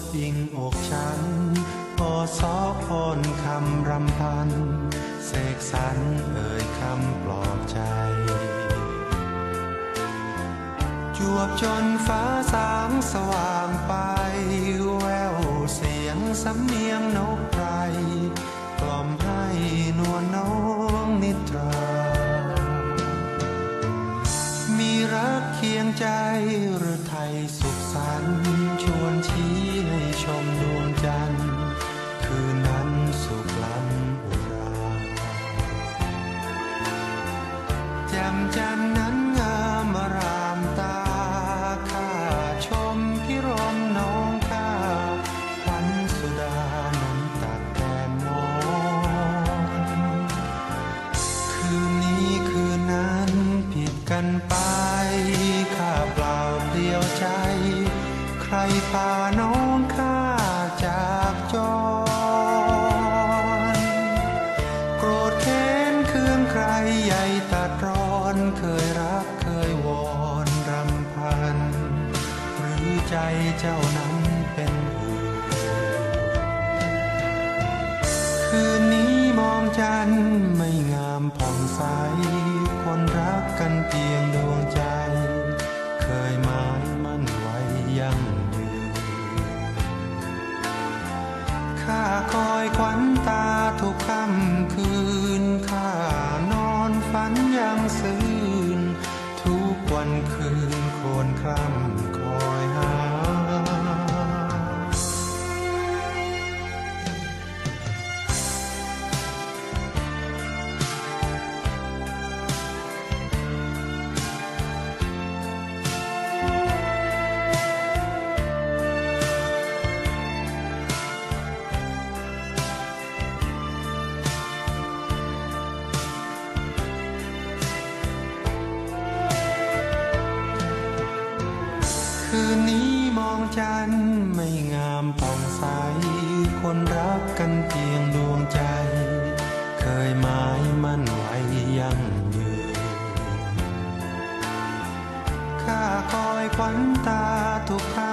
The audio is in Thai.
บอิงอกฉันพอสอพรคำรำพัน เสกสรรเอ่ยคำปลอบใจ จวบจนฟ้าสางสว่างไป แววเสียงสำเนียงนกไพรกล่อมให้นวลน้องนิทรา เคียงใจหรือไทยสุขสันต์ชว ใจ ใครพาน้องข้าจากจรโกรธแค้นเคืองใครใหญ่ตัดร้อนเคยรักเคยวอนรำพัน หรือใจเจ้านั้นเป็นอื่นคืนนี้มองจันทร์ไม่งามผ่องใส อยขวัญตาทุกค่ำคืนข้านอนฝันยังซื่นทุกวันคืนโคนคร่ำ จันทร์ไม่งามผ่องใส คนรักกันเพียงดวงใจ เคยหมายมั่นไว้ยั่งยืนข้าคอยขวัญตาทุกค่า